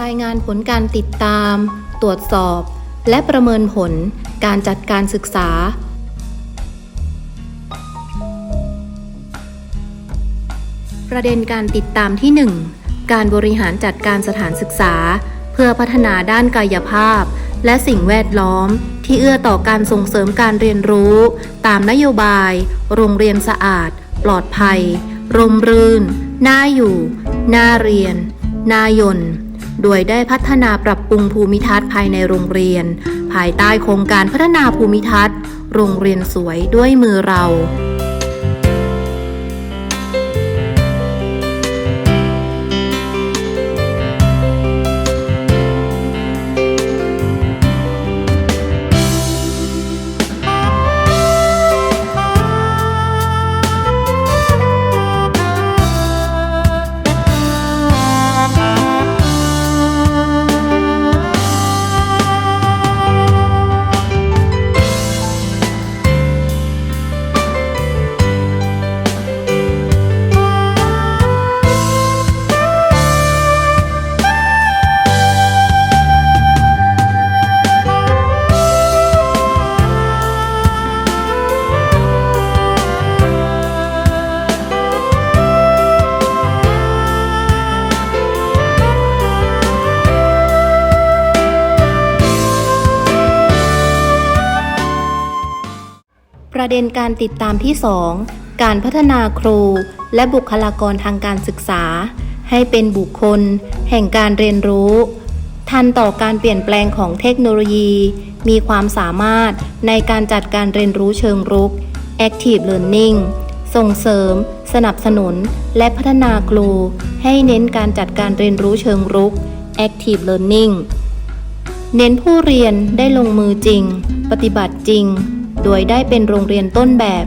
รายงานผลการติดตาม ตรวจสอบ และประเมินผลการจัดการศึกษา ประเด็นการติดตามที่ 1 การบริหารจัดการสถานศึกษา เพื่อพัฒนาด้านกายภาพ และสิ่งแวดล้อม ที่เอื้อต่อการส่งเสริมการเรียนรู้ ตามนโยบาย โรงเรียนสะอาด ปลอดภัยร่มรื่น น่าอยู่ น่าเรียน น่ายน โดยได้พัฒนาปรับปรุงภูมิทัศน์ภายในโรงเรียน ภายใต้โครงการพัฒนาภูมิทัศน์ โรงเรียนสวยด้วยมือเรา ประเด็นการติดตามที่ 2 การพัฒนาครู และบุคลากรทางการศึกษา ให้เป็นบุคคล แห่งการเรียนรู้ ทันต่อการเปลี่ยนแปลงของเทคโนโลยี มีความสามารถในการจัดการเรียนรู้เชิงรุก Active Learning ส่งเสริม สนับสนุน และพัฒนาครู ให้เน้นการจัดการเรียนรู้เชิงรุก Active Learning เน้นผู้เรียนได้ลงมือจริง ปฏิบัติจริง โดยได้เป็นโรงเรียนต้นแบบ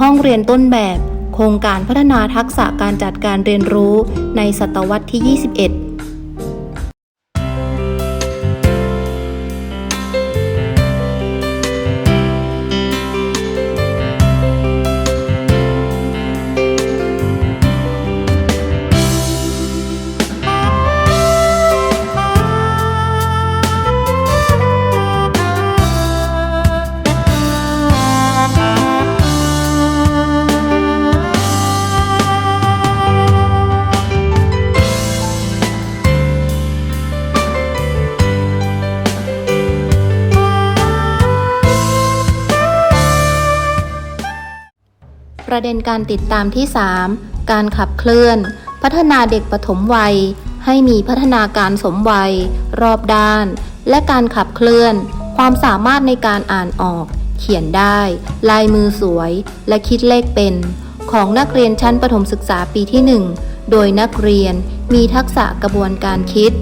ห้องเรียนต้นแบบ โครงการพัฒนาทักษะการจัดการเรียนรู้ในศตวรรษที่ 21 ประเด็นการติดตามที่ 3 การขับเคลื่อน พัฒนาเด็กปฐมวัย ให้มีพัฒนาการสมวัย รอบด้าน และการขับเคลื่อน ความสามารถในการอ่านออก เขียนได้ ลายมือสวย และคิดเลขเป็น ของนักเรียนชั้นประถมศึกษาปีที่ 1 โดยนักเรียนมีทักษะกระบวนการคิด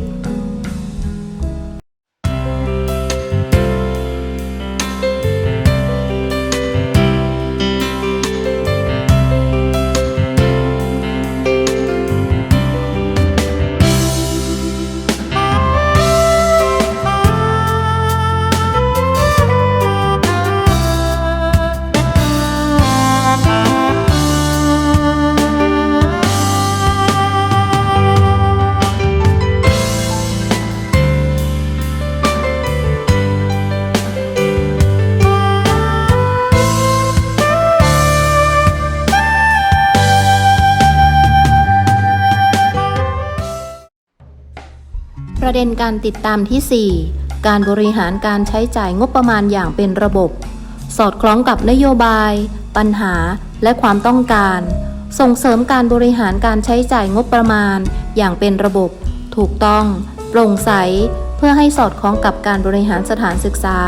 ประเด็นการติดตามที่ 4 การบริหารการใช้จ่ายงบประมาณอย่างเป็นระบบ สอดคล้องกับนโยบาย ปัญหา และความต้องการ ส่งเสริมการบริหารการใช้จ่ายงบประมาณ อย่างเป็นระบบ ถูกต้อง โปร่งใส เพื่อให้สอดคล้องกับการบริหารสถานศึกษา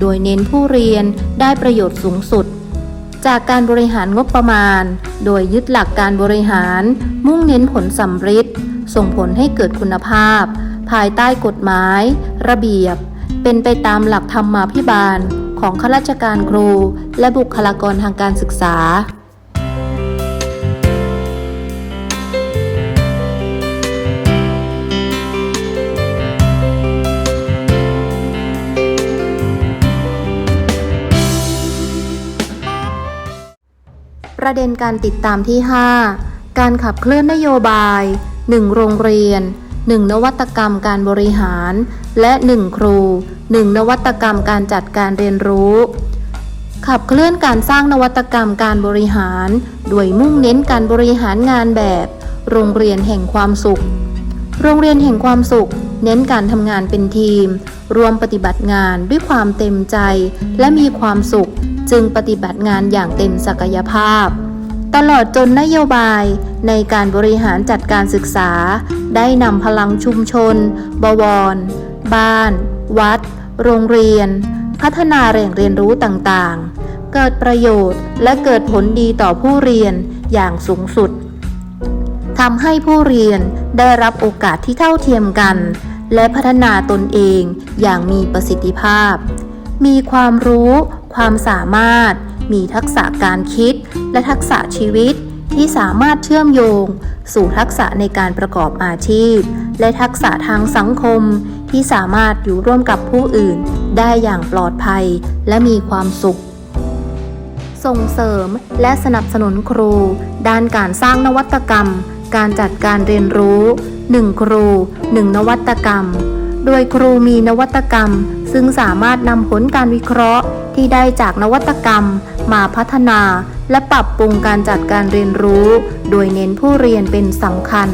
โดยเน้นผู้เรียนได้ประโยชน์สูงสุด จากการบริหารงบประมาณ โดยยึดหลักการบริหาร มุ่งเน้นผลสำฤทธิ์ส่งผลให้เกิดคุณภาพ ภายใต้กฎหมาย ระเบียบ เป็นไปตามหลักธรรมาภิบาลของข้าราชการครู และบุคลากรทางการศึกษา ประเด็นการติดตามที่ 5 การขับเคลื่อนนโยบาย 1 โรงเรียน 1 นวัตกรรมการบริหาร และ 1 ครู 1 นวัตกรรมการจัดการเรียนรู้ ขับเคลื่อนการสร้างนวัตกรรมการบริหาร โดยมุ่งเน้นการบริหารงานแบบ โรงเรียนแห่งความสุข โรงเรียนแห่งความสุข เน้นการทำงานเป็นทีม รวมปฏิบัติงานด้วยความเต็มใจ และมีความสุข จึงปฏิบัติงานอย่างเต็มศักยภาพ ตลอดจนนโยบายในการบริหารจัดการศึกษา ได้นำพลังชุมชน บวร บ้าน วัด โรงเรียน พัฒนาแหล่งเรียนรู้ต่างๆ เกิดประโยชน์และเกิดผลดีต่อผู้เรียนอย่างสูงสุดทำให้ผู้เรียนได้รับโอกาสที่เท่าเทียมกัน และพัฒนาตนเองอย่างมีประสิทธิภาพ มีความรู้ ความสามารถ มีทักษะการคิด และทักษะชีวิตที่สามารถเชื่อมโยง สู่ทักษะในการประกอบอาชีพ และทักษะทางสังคม ที่สามารถอยู่ร่วมกับผู้อื่น ได้อย่างปลอดภัย และมีความสุข ส่งเสริมและสนับสนุนครู ด้านการสร้างนวัตกรรม การจัดการเรียนรู้ 1 ครู 1 นวัตกรรม โดยครูมีนวัตกรรม ซึ่งสามารถนำผลการวิเคราะห์ที่ได้จากนวัตกรรม มาพัฒนา และปรับปรุงการจัดการเรียนรู้ โดยเน้นผู้เรียนเป็นสำคัญ